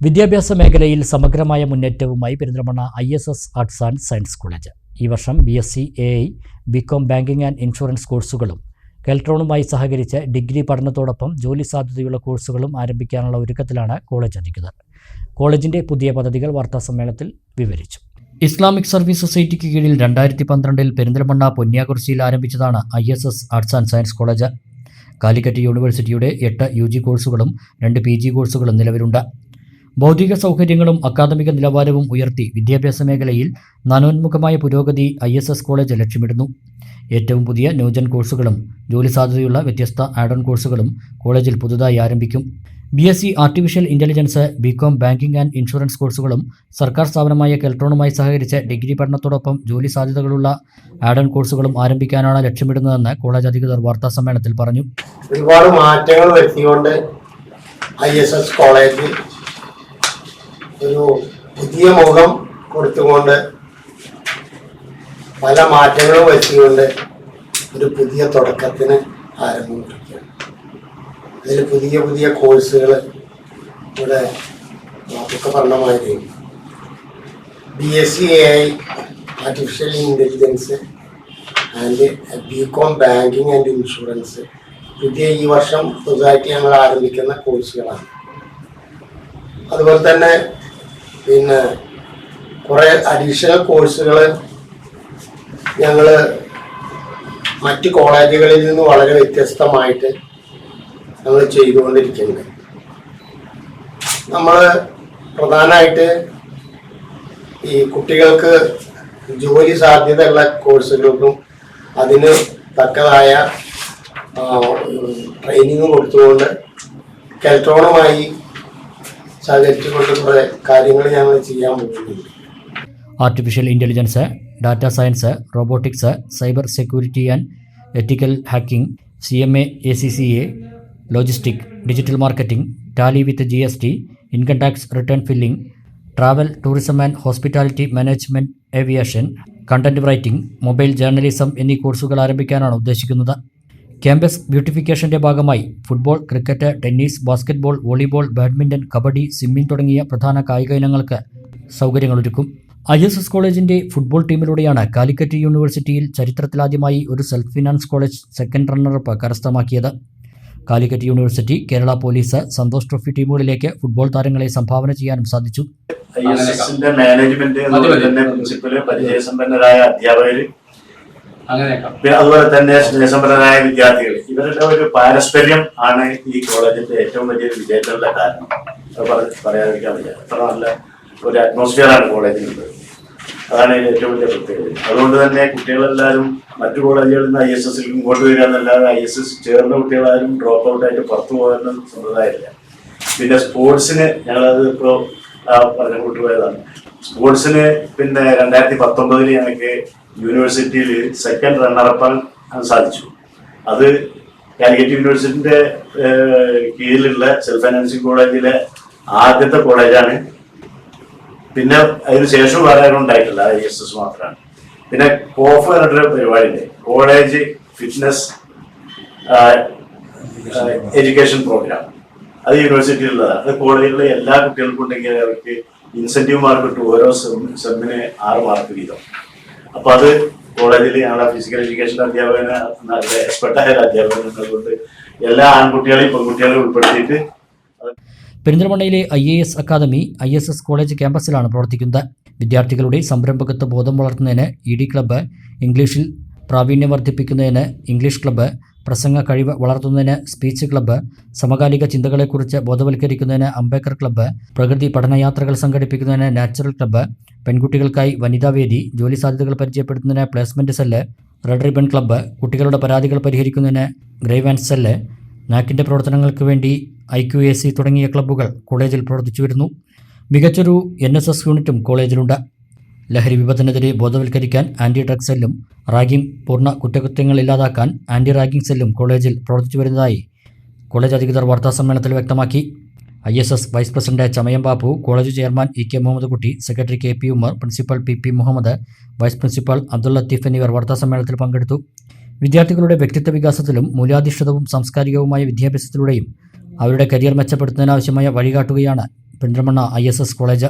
വിദ്യാഭ്യാസ മേഖലയിൽ സമഗ്രമായ മുന്നേറ്റവുമായി Perinthalmanna I S S arts and science college ഈ വർഷം B S C A I B com banking and insurance കോഴ്സുകളും കെൽട്രോണുമായി സഹകരിച്ച് ഡിഗ്രി പഠനത്തോടൊപ്പം ജോലി സാധ്യതയുള്ള കോഴ്സുകളും ആരംഭിക്കാനുള്ള ഒരുക്കത്തിലാണ് കോളേജ് അധികൃതർ. കോളേജിന്റെ പുതിയ പദ്ധതികൾ വാർത്താസമ്മേളനത്തിൽ വിവരിച്ചു. ഇസ്ലാമിക് സർവീസ് സൊസൈറ്റിക്ക് കീഴിൽ രണ്ടായിരത്തി പന്ത്രണ്ടിൽ പെരിന്തൽമണ്ണ പൊന്നിയാകുറിച്ചിയിൽ ആരംഭിച്ചതാണ് I S S arts and science college Calicut യൂണിവേഴ്സിറ്റിയുടെ എട്ട് യു ജി കോഴ്സുകളും രണ്ട് പി ജി കോഴ്സുകളും നിലവിലുണ്ട്. ഭൗതിക സൗകര്യങ്ങളും അക്കാദമിക നിലവാരവും ഉയർത്തി വിദ്യാഭ്യാസ മേഖലയിൽ നാനോന്മുഖമായ പുരോഗതി ഐ എസ് എസ് കോളേജ് ലക്ഷ്യമിടുന്നു. ഏറ്റവും പുതിയ ന്യൂജൻ കോഴ്സുകളും ജോലി സാധ്യതയുള്ള വ്യത്യസ്ത ആഡ് ഓൺ കോഴ്സുകളും കോളേജിൽ പുതുതായി ആരംഭിക്കും. B S C artificial intelligence B com banking and insurance കോഴ്സുകളും സർക്കാർ സ്ഥാപനമായ കെൽട്രോണുമായി സഹകരിച്ച് ഡിഗ്രി പഠനത്തോടൊപ്പം ജോലി സാധ്യതകളുള്ള ആഡൺ കോഴ്സുകളും ആരംഭിക്കാനാണ് ലക്ഷ്യമിടുന്നതെന്ന് കോളേജ് അധികൃതർ വാർത്താ സമ്മേളനത്തിൽ പറഞ്ഞു. ഒരുപാട് മാറ്റങ്ങൾ വരുത്തിക്കൊണ്ട് ഐ എസ് എസ് കോളേജ് ഒരു പുതിയ മുഖം കൊടുത്തുകൊണ്ട് പല മാറ്റങ്ങളും വരുത്തിക്കൊണ്ട് ഒരു പുതിയ തുടക്കത്തിന് ആരംഭം കുറിക്കുകയാണ് അതിൽ പുതിയ പുതിയ കോഴ്സുകൾ ഇവിടെ ഒക്കെ പറഞ്ഞ മാതിരി B S C A I artificial intelligence and B com banking and insurance പുതിയ ഈ വർഷം പുതുതായിട്ട് ഞങ്ങൾ ആരംഭിക്കുന്ന കോഴ്സുകളാണ്. അതുപോലെ തന്നെ പിന്നെ കുറേ അഡീഷണൽ കോഴ്സുകൾ ഞങ്ങൾ മറ്റ് കോളേജുകളിൽ നിന്ന് വളരെ വ്യത്യസ്തമായിട്ട് ഞങ്ങൾ ചെയ്തുകൊണ്ടിരിക്കുന്നത് നമ്മൾ പ്രധാനമായിട്ട് ഈ കുട്ടികൾക്ക് ജോലി സാധ്യതയുള്ള കോഴ്സുകൾക്കും അതിന് തക്കതായ ട്രെയിനിങ് കൊടുത്തുകൊണ്ട് കെൽട്രോണുമായി കുറേ ചെയ്യാൻ artificial intelligence data science robotics cyber security and ethical hacking C M A A C C A logistic digital marketing Tally with G S T income tax return filing travel tourism and hospitality management aviation content writing mobile journalism എന്നീ കോഴ്സുകൾ ആരംഭിക്കാനാണ് ഉദ്ദേശിക്കുന്നത്. Campus ബ്യൂട്ടിഫിക്കേഷന്റെ ഭാഗമായി football cricket tennis basketball volleyball badminton kabaddi swimming തുടങ്ങിയ പ്രധാന കായിക ഇനങ്ങൾക്ക് സൗകര്യങ്ങളൊരുക്കും. ഐ എസ് എസ് കോളേജിന്റെ ഫുട്ബോൾ ടീമിലൂടെയാണ് കാലിക്കറ്റ് യൂണിവേഴ്സിറ്റിയിൽ ചരിത്രത്തിലാദ്യമായി ഒരു self finance college second runner up കരസ്ഥമാക്കിയത്. Calicut university Kerala police Santosh trophy ടീമുകളിലേക്ക് football താരങ്ങളെ സംഭാവന ചെയ്യാനും സാധിച്ചു. മാനേജ്മെന്റ് പരിചയസമ്പന്നരായ പിന്നെ അതുപോലെ തന്നെ സ്നേഹസമ്പന്നരായ വിദ്യാർത്ഥികൾ ഇവരുടെ ഒരു പാരസ്പര്യം ആണ് ഈ കോളേജിന്റെ ഏറ്റവും വലിയ വിജയത്തിനുള്ള കാരണം. പറയാതിരിക്കാൻ വയ്യ. അത്ര നല്ല ഒരു അറ്റ്മോസ്ഫിയർ ആണ് കോളേജിനുള്ളത്. അതാണ് ഇതിൽ ഏറ്റവും വലിയ പ്രത്യേകത. അതുകൊണ്ട് തന്നെ കുട്ടികളെല്ലാവരും മറ്റു കോളേജുകളിൽ നിന്ന് ഐ എസ് എസിൽ ഇങ്ങോട്ട് വരിക എന്നല്ലാതെ ഐ എസ് എസ് ചേർന്ന കുട്ടികളാരും ഡ്രോപ്പ് ഔട്ട് ആയിട്ട് പുറത്തു പോകുന്ന സമ്പ്രദായമില്ല. പിന്നെ സ്പോർട്സിന് ഞങ്ങളത് ഇപ്പോൾ പറഞ്ഞു കൊണ്ടുപോയതാണ്. സ്പോർട്സിന് പിന്നെ രണ്ടായിരത്തി പത്തൊമ്പതിൽ ഞങ്ങൾക്ക് യൂണിവേഴ്സിറ്റിയിൽ സെക്കൻഡ് റണ്ണറപ്പാൻ സാധിച്ചു. അത് കാലിക്കറ്റ് യൂണിവേഴ്സിറ്റിന്റെ കീഴിലുള്ള സെൽഫ് ഫൈനാൻസിങ് കോളേജിലെ ആദ്യത്തെ കോളേജാണ്. പിന്നെ അതിന് ശേഷം വേറെ ആരും ഉണ്ടായിട്ടില്ല ഐ എസ് എസ് മാത്രമാണ്. പിന്നെ കോഫ് പറഞ്ഞിട്ടൊരു പരിപാടിയുണ്ട്. കോളേജ് ഫിറ്റ്നസ് എഡ്യൂക്കേഷൻ പ്രോഗ്രാം അത് യൂണിവേഴ്സിറ്റിയിലുള്ളതാണ്. അത് കോളേജിലെ എല്ലാ കുട്ടികൾക്കും ഉണ്ടെങ്കിൽ അവർക്ക് ഇൻസെന്റീവ് മാർക്ക് കിട്ടും ഓരോ സെമ്മിന് ആറ് മാർക്ക് വീതം. അപ്പൊ അത് കോളേജിൽ ഞങ്ങളുടെ ഫിസിക്കൽ എഡ്യൂക്കേഷൻ അധ്യാപകന് നല്ല എക്സ്പെർട്ടായ ഒരു അധ്യാപകൻ കൊണ്ട് എല്ലാ ആൺകുട്ടികളെയും പെൺകുട്ടികളെയും ഉൾപ്പെടുത്തിയിട്ട് പെരിന്തൽമണ്ണയിലെ I A S academy I S S college ക്യാമ്പസിലാണ് പ്രവർത്തിക്കുന്നത്. വിദ്യാർത്ഥികളുടെ സംരംഭകത്വ ബോധം വളർത്തുന്നതിന് ഇ ഡി ക്ലബ്ബ് ഇംഗ്ലീഷിൽ പ്രാവീണ്യം വർദ്ധിപ്പിക്കുന്നതിന് ഇംഗ്ലീഷ് ക്ലബ്ബ് പ്രസംഗ കഴിവ് വളർത്തുന്നതിന് സ്പീച്ച് ക്ലബ്ബ് സമകാലിക ചിന്തകളെക്കുറിച്ച് ബോധവൽക്കരിക്കുന്നതിന് അംബേദ്കർ ക്ലബ്ബ് പ്രകൃതി പഠനയാത്രകൾ സംഘടിപ്പിക്കുന്നതിന് നാച്ചുറൽ ക്ലബ്ബ് പെൺകുട്ടികൾക്കായി വനിതാവേദി ജോലി സാധ്യതകൾ പരിചയപ്പെടുത്തുന്നതിന് placement cell red ribbon club കുട്ടികളുടെ പരാതികൾ പരിഹരിക്കുന്നതിന് ഗ്രേവ് ആൻഡ് സെല്ല് നാക്കിന്റെ പ്രവർത്തനങ്ങൾക്ക് വേണ്ടി ഐ ക്യു എ സി തുടങ്ങിയ ക്ലബ്ബുകൾ കോളേജിൽ പ്രവർത്തിച്ചു വരുന്നു മികച്ചൊരു എൻ എസ് എസ് യൂണിറ്റും കോളേജിലുണ്ട് ലഹരി വിപത്തിനെതിരെ ബോധവൽക്കരിക്കാൻ ആന്റി ഡ്രഗ് സെല്ലും റാഗിംഗ് പൂർണ കുറ്റകൃത്യങ്ങൾ ഇല്ലാതാക്കാൻ ആന്റി റാഗിംഗ് സെല്ലും കോളേജിൽ പ്രവർത്തിച്ചു വരുന്നതായി കോളേജ് അധികൃതർ വാർത്താസമ്മേളനത്തിൽ വ്യക്തമാക്കി. I S S vice president Chamayam Babu college chairman E K Muhammad Kutty secretary K P Umar principal P P Muhammad vice principal Abdul Latheef എന്നിവർ വാർത്താസമ്മേളനത്തിൽ പങ്കെടുത്തു. വിദ്യാർത്ഥികളുടെ വ്യക്തിത്വ വികാസത്തിലും മൂല്യാധിഷ്ഠിതവും സാംസ്കാരികവുമായ വിദ്യാഭ്യാസത്തിലൂടെയും അവരുടെ കരിയർ മെച്ചപ്പെടുത്തുന്നതിനാവശ്യമായ വഴികാട്ടുകയാണ് Perinthalmanna I S S college.